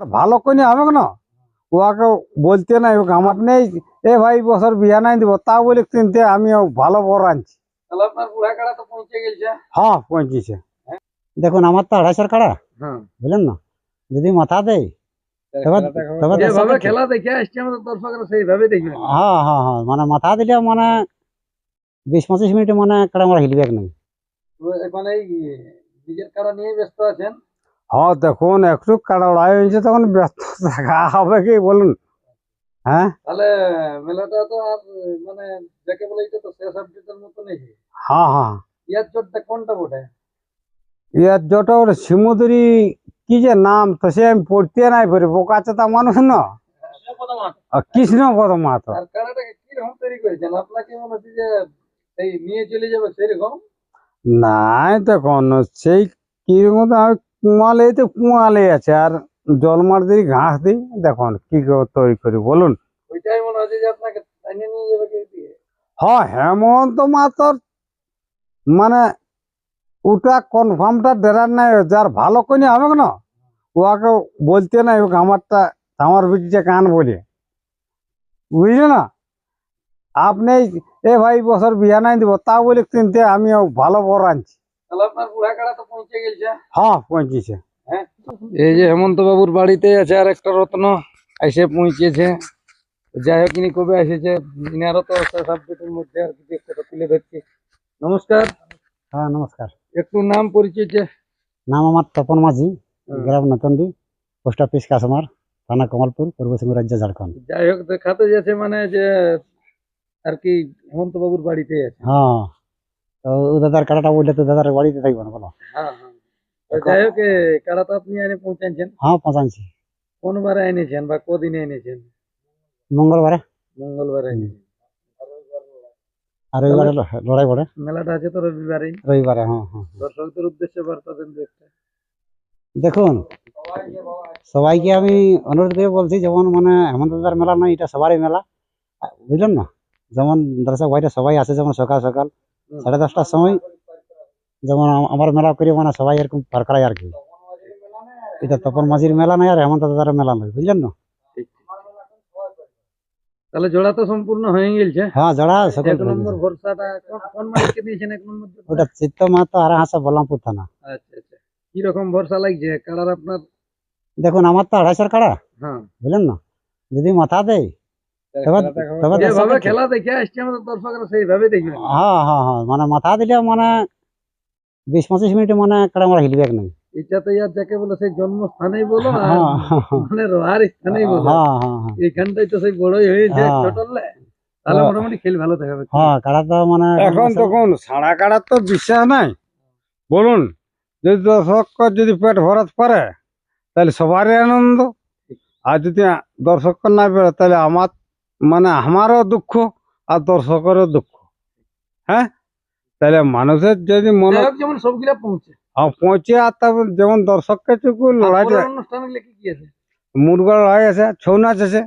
আর ভালো করে হবে না ওকে বলতে নাই আমার নেই। এ ভাই বছর বিয়া নাই দিব তা বলে কিনতে আমি ভালো বড় আনছি। হ্যাঁ পৌঁছেছে। দেখুন আমার তো আড়াইশোর কাড়া। হ্যাঁ। বুঝলেন না? যদি মাথা দেয় হ্যাঁ হ্যাঁ হ্যাঁ। মানে মাথা দিলে মানে বিশ পঁচিশ মিনিট মানে কাড়া আমার হিলবে নাই। তো নিজের কাড়া নিয়ে ব্যস্ত আছেন? হ্যাঁ দেখুন একটু কাড়াড়াই হয়েছে তখন ব্যস্ত থাকা হবে কি বলুন? হ্যাঁ? তাহলে মেলাটা তো আর মানে যাকে বলে এটা তো শেষ আপডেটের মতো নেই। হ্যাঁ হ্যাঁ। ইয়ার চোটটা কোনটা বটে? ইয়ার ওর কি যে নাম তো সে আমি পড়তে নাই পারি বোকা চেতা মানুষ না। আর কৃষ্ণ পদ আর কাড়াটাকে কীরকম তৈরি করেছেন? আপনাকে মনে হচ্ছে যে এই নিয়ে চলে যাবে সেরকম? নাই দেখুন সেই কীরকম কুয়ালে তো কুয়ালে আছে। আর জল মার দিই ঘাস দিই দেখুন কি তৈরি করি বলুন। ওইটাই মনে হচ্ছে যে আপনাকে হ্যাঁ হেমন্ত মাতর মানে ওটা কনফার্মটা ডেরার নাই যার ভালো করে হবে না ওকে বলতে নাই আমারটা আমার বিটিটা কান বলে। বুঝলে না? আপনি এ ভাই বছর বিয়া নাই দিব তা বলে কিনতে আমি ভালো বড় আনছি। হ্যাঁ পৌঁছেছে। এই যে হেমন্ত বাবুর বাড়িতে আছে আর একটা রত্ন এসে পৌঁছেছে। যাই হোক ইনি কবে এসেছে ইনারও তো সাবজেক্টের মধ্যে আর কিছু একটা তুলে ধরছি। নমস্কার। হ্যাঁ নমস্কার। একটু নাম পরিচয় যে? নাম আমার তপন মাঝি গ্রাম নতন্ডি পোস্ট অফিস কাসমার থানা কমলপুর পূর্ব সিংহ রাজ্য ঝাড়খণ্ড। যাই হোক দেখাতে যাচ্ছে মানে যে আর কি হেমন্ত বাবুর বাড়িতে আছে। হ্যাঁ। দাদার কাড়াটা বললে তো দাদার বাড়িতে থাকব না বলো। হ্যাঁ হ্যাঁ। তো যাই হোক এ, কাড়া তো আপনি এনে পৌঁছাচ্ছেন হ্যাঁ পৌঁছাচ্ছি কোন বারে এনেছেন বা কদিনে এনেছেন? মঙ্গলবারে। মঙ্গলবারে এনেছেন। আর রবিবারে ল- লড়াই পড়ে মেলাটা আছে তো রবিবারেই রবিবারে হ্যাঁ হ্যাঁ দর্শকদের উদ্দেশ্যে বার্তা দেন দু একটা। দেখুন সবাইকে আমি অনুরোধ করে বলছি যেমন মানে হেমন্ত দাদার মেলা নয় এটা সবারই মেলা। আহ, বুঝলেন না? যেমন দর্শক ভাইরা সবাই আসে যেমন সকাল সকাল। হুম। সাড়ে দশটার সময় যেমন আমার মেলা করি মানে সবাই এরকম পার করায় আর কি। এটা তপন মাঝির মেলা নয় আর হেমন্ত দাদার মেলা নয় বুঝলেন না? তাহলে জোড়া তো সম্পূর্ণ হয়ে গেছে হ্যাঁ যারা সকল এক নম্বর ভরসাটা কোন- কোন মালিককে দিয়েছেন? এক নম্বর জোড়া? ওটা চিত্ত মাহাতো আর হাসা বলরামপুর থানা। আচ্ছা আচ্ছা। কীরকম ভরসা লাগছে? কালার আপনার? দেখুন আমার তো আড়াইশোর কাড়া হ্যাঁ। বুঝলেন না? যদি মাথা দেয় খেলা দেখে আসছে আমাদের দর্শকরা সেইভাবে দেখবে। হ্যাঁ হ্যাঁ হ্যাঁ মানে মাথা দিলে মানে বিশ পঁচিশ মিনিট মানে আমার নাই। এটা তো ইয়ার যাকে বলে সেই জন্মস্থানেই বলো আর মানে রোহার স্থানেই বলো। হ্যাঁ হ্যাঁ হ্যাঁ। এইখানটাই তো সেই বড়ই হয়েছে। ছোটলে তাহলে। মোটামুটি খেল ভালো দেখাবে হ্যাঁ কাড়া তো মানে এখন তখন সাড়া কাড়ার তো বিশ্বাস নাই। বলুন যদি দর্শক যদি পেট ভরাত পারে তাহলে সবারই আনন্দ। আর যদি দর্শক না পেরে তাহলে আমার মানে আমারও দুঃখ আর দর্শকেরও দুঃখ। হ্যাঁ? তাহলে মানুষের যদি মনে যেমন সবগুলা পৌঁছে। আহ, পৌঁছে আর তারপর যেমন দর্শককে চুকু লড়াই অনুষ্ঠান মুরগা লড়াই আছে ছৌ নাচ আছে।